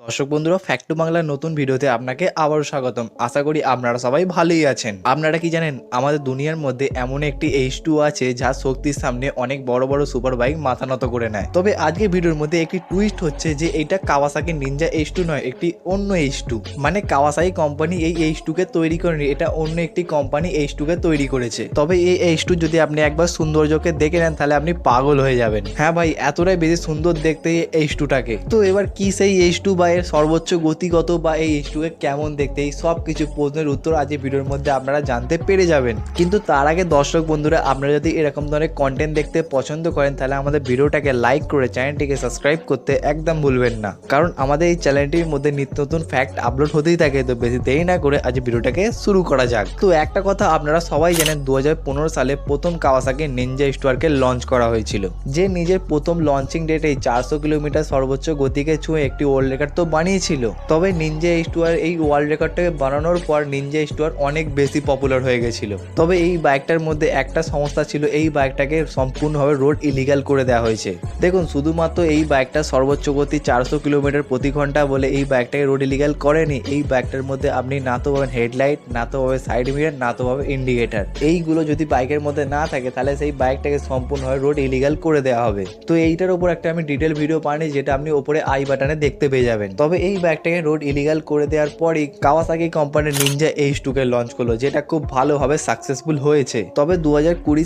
দর্শক বন্ধুরা ফ্যাক্টু বাংলার নতুন ভিডিওতে আপনাকে আবারও স্বাগতম। আশা করি আপনারা সবাই ভালোই আছেন। আপনারা কি জানেন, আমাদের দুনিয়ার মধ্যে এমন একটি এইচ টু আছে যা শক্তির সামনে অনেক বড় বড় সুপার বাইক মাথা নত করে নেয়। তবে আজকে ভিডিওর মধ্যে একটি টুইস্ট হচ্ছে যে এটা কাওয়াসাকি নিনজা এইচ টু নয়, একটি অন্য এইচ টু মানে কাওয়াসাকি কোম্পানি এই এইচ টু কে তৈরি করেনি, এটা অন্য একটি কোম্পানি এইচ টু কে তৈরি করেছে। তবে এই এইচ টু যদি আপনি একবার সৌন্দর্যকে দেখে নেন, তাহলে আপনি পাগল হয়ে যাবেন। হ্যাঁ ভাই, এতটাই বেশি সুন্দর দেখতে এই এইচ টুটাকে তো এবার কি সেই এইচ টু বা এর সর্বোচ্চ গতিগত বা এই টু কেমন দেখতে, এই সব কিছু প্রশ্নের উত্তর আজ এই ভিডিওর মধ্যে আপনারা জানতে পেরে যাবেন। কিন্তু তার আগে দর্শক বন্ধুরা, আপনারা যদি এরকম ধরনের কন্টেন্ট দেখতে পছন্দ করেন, তাহলে আমাদের ভিডিওটাকে লাইক করে চ্যানেলটিকে সাবস্ক্রাইব করতে একদম ভুলবেন না। কারণ আমাদের এই চ্যানেলটির মধ্যে নিত্য নতুন ফ্যাক্ট আপলোড হতেই থাকে, তো বেশি দেরি না করে আজ ভিডিওটাকে শুরু করা যাক। তো একটা কথা আপনারা সবাই জানেন দু হাজার পনেরো সালে প্রথম কাওয়াসাকি নিনজা স্টোয়ারকে লঞ্চ করা হয়েছিল। যে নিজের প্রথম লঞ্চিং ডেটে চারশো কিলোমিটার সর্বোচ্চ গতিকে ছুঁয়ে একটি ওয়ার্ল্ড রেকর্ড তো বানিয়েছিল। তবে নিনজা স্টোয়ার এই ওয়ার্ল্ড রেকর্ডটাকে বানানোর পর নিনজা স্টোয়ার অনেক বেশি পপুলার হয়ে গেছিল। তবে এই বাইকটার মধ্যে একটা সমস্যা ছিল, এই বাইকটাকে সম্পূর্ণভাবে রোড ইলিগাল করে দেওয়া হয়েছে। দেখুন, শুধুমাত্র এই বাইকটা সর্বোচ্চ গতি চারশো কিলোমিটার প্রতি ঘণ্টা বলে এই বাইকটাকে রোড ইলিগাল করেনি। এই বাইকটার মধ্যে আপনি না তো পাবেন হেডলাইট না তো পাবে সাইড মিরার না তো পাবে ইন্ডিকেটার এইগুলো যদি বাইকের মধ্যে না থাকে, তাহলে সেই বাইকটাকে সম্পূর্ণভাবে রোড ইলিগাল করে দেওয়া হবে। তো এইটার উপর একটা আমি ডিটেল ভিডিও পানি যেটা আপনি ওপরে আই বাটনে দেখতে পেয়ে যাবেন। তবে এই বাইকটাকে রোড ইলিগাল করে দেওয়ার পরই কাওয়াসাকি কোম্পানির নিনজা এইচ টুকে লঞ্চ করল, যেটা খুব ভালোভাবে সাকসেসফুল হয়েছে। তবে দু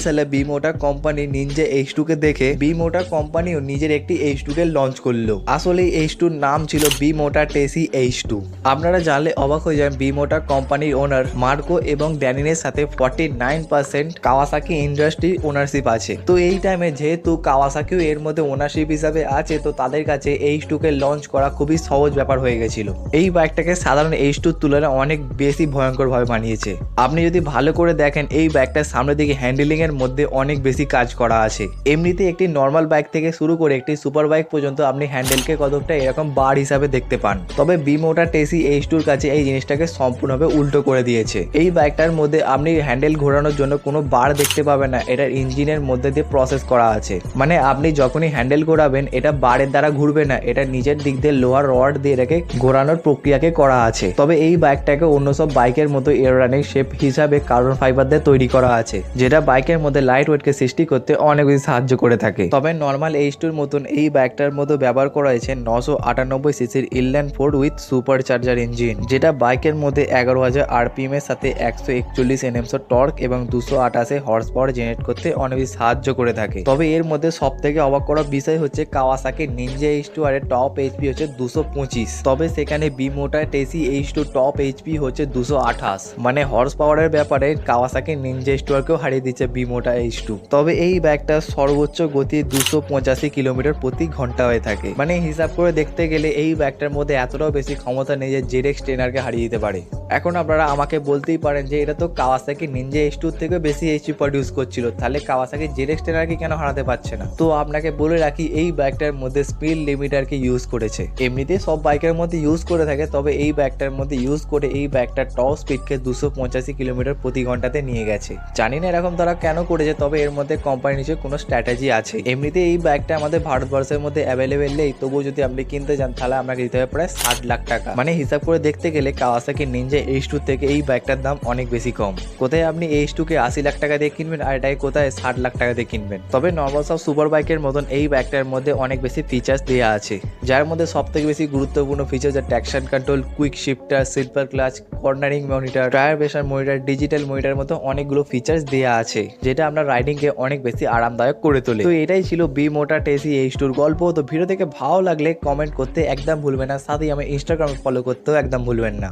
সালে B motor company Ninja H টুকে দেখে বি মোটার কোম্পানিও নিজের একটি এইচ টুকে লঞ্চ করল। আসলে এই এইচ টুর নাম ছিল বি মোটার টেসি এইচ টু আপনারা জানলে অবাক হয়ে যান বি মোটার কোম্পানির ওনার মার্কো এবং ড্যানিনের সাথে forty nine percent Kawasaki industry ownership আছে। তো এই টাইমে যেহেতু কাওয়াসাকিও এর মধ্যে ওনারশিপ হিসাবে আছে, তো তাদের কাছে এইচ টুকে লঞ্চ করা খুবই সহজ ব্যাপার হয়ে গেছিল। এই বাইকটাকে সাধারণ এইচ টুর তুলনায় অনেক বেশি ভয়ঙ্কর ভাবে বানিয়েছে। আপনি যদি ভালো করে দেখেন, এই বাইকটার সামনের দিকে হ্যান্ডেলিং এর মধ্যে অনেক বেশি কাজ করা আছে। এমনিতে একটি নর্মাল বাইক থেকে শুরু করে একটি সুপার বাইক পর্যন্ত আপনি হ্যান্ডেলকে কতকটা এরকম বার হিসাবে দেখতে পান। তবে বি মোটা টেসি এইচ টুর কাছে এই জিনিসটাকে সম্পূর্ণভাবে উল্টো করে দিয়েছে। এই বাইকটার মধ্যে আপনি হ্যান্ডেল ঘোরানোর জন্য কোনো বার দেখতে পাবেন না, এটার ইঞ্জিনের মধ্যে দিয়ে প্রসেস করা আছে। মানে আপনি যখনই হ্যান্ডেল ঘোরাবেন, এটা বারের দ্বারা ঘুরবে না, এটা নিজের দিক দিয়ে লোহার রড দিয়ে রেখে ঘোরানোর প্রক্রিয়াকে করা আছে। তবে এই বাইকটাকে অন্য সব বাইকের মতো এরোডাইনিক শেপ হিসাবে কার্বন ফাইবার দিয়ে তৈরি করা আছে, যেটা বাইকের মধ্যে লাইট ওয়েটকে সৃষ্টি করতে অনেক বেশি সাহায্য করে থাকে। তবে নর্মাল এইচ টুর মতন এই বাইকটার মধ্যে ব্যবহার করা হয়েছে নশো আটানব্বই সিসির inline four with supercharger engine যেটা বাইকের মধ্যে এগারো হাজার আরপিএম এর সাথে একশো একচল্লিশ এনএমসো টর্ক এবং দুশো আঠাশে হর্স পাওয়ার জেনারেট করতে অনেক বেশি সাহায্য করে থাকে। তবে এর মধ্যে সব থেকে অবাক করার বিষয় হচ্ছে Kawasaki ninja H two R top HP হচ্ছে দুশো পঁচিশ। তবে সেখানে B মোটার Tesi H two top HP হচ্ছে দুশো আঠাশ। মানে হর্স পাওয়ারের ব্যাপারে কাওয়াসাকি নিনজা আরকেও হারিয়ে দিচ্ছে বি মোটা এইচ টু তবে এই ব্যাগটার সর্বোচ্চ গতি দুশো পঁচাশি কিলোমিটার প্রতি ঘণ্টা হয়ে থাকে। মানে হিসাব করে দেখতে গেলে এই ব্যাগটার মধ্যে এতটাও বেশি ক্ষমতা নেই যে জেডেক্স ট্রেনারকে হারিয়ে দিতে পারে। এখন আপনারা আমাকে বলতেই পারেন যে এটা তো কাওয়াসাকি নিনজা এইচ টু থেকে বেশি এইচপি প্রডিউস করছিল। তাহলে কাওয়াসাকি জেডেক্স ট্রেনারকে কেন হারাতে পারছে না? তো আপনাকে বলে রাখি, এই বাইকটার মধ্যে স্পিড লিমিটারকে ইউজ করেছে। এমনিতে সব বাইকের মধ্যে ইউজ করে থাকে, তবে এই ব্যাগটার মধ্যে ইউজ করে এই বাইকটার টপ স্পিডকে দুশো পঁচাশি কিলোমিটার প্রতি ঘন্টাতে নিয়ে গেছে। জানি না এরকম তারা কেন করেছে, তবে এর মধ্যে কোম্পানি নিচে কোনো স্ট্র্যাটেজি আছে। এমনিতে এই ব্যাগটা আমাদের ভারতবর্ষের মধ্যে অ্যাভেলেবেল নেই, তবুও যদি আপনি কিনতে যান, তাহলে আপনাকে দিতে হবে প্রায় ষাট লাখ টাকা। মানে হিসাব করে দেখতে গেলে কাওয়াসাকি নিনজা এইচ টু থেকে এই ব্যাগটার দাম অনেক বেশি কম। কোথায় আপনি এইচ টু কে আশি লাখ টাকা দিয়ে কিনবেন, আর এটাই কোথায় ষাট লাখ টাকা দিয়ে কিনবেন? তবে নর্মাল সব সুপার বাইকের মতন এই ব্যাগটার মধ্যে অনেক বেশি ফিচার্স দেওয়া আছে। যার মধ্যে সব থেকে বেশি গুরুত্বপূর্ণ ফিচার যা traction control quick shifter silver clutch cornering monitor tyre pressure monitor digital monitor মতো অনেকগুলো ফিচার্স দেওয়া আছে, যেটা আমরা রাইডিং কে অনেক বেশি আরামদায়ক করে তোলে। তো এটাই ছিল বি মোটা টেসি এই স্টোর গল্প। তো ভিডিও দেখে ভালো লাগলে কমেন্ট করতে একদম ভুলবেন না, সাথেই আমার ইনস্টাগ্রামে ফলো করতেও একদম ভুলবেন না।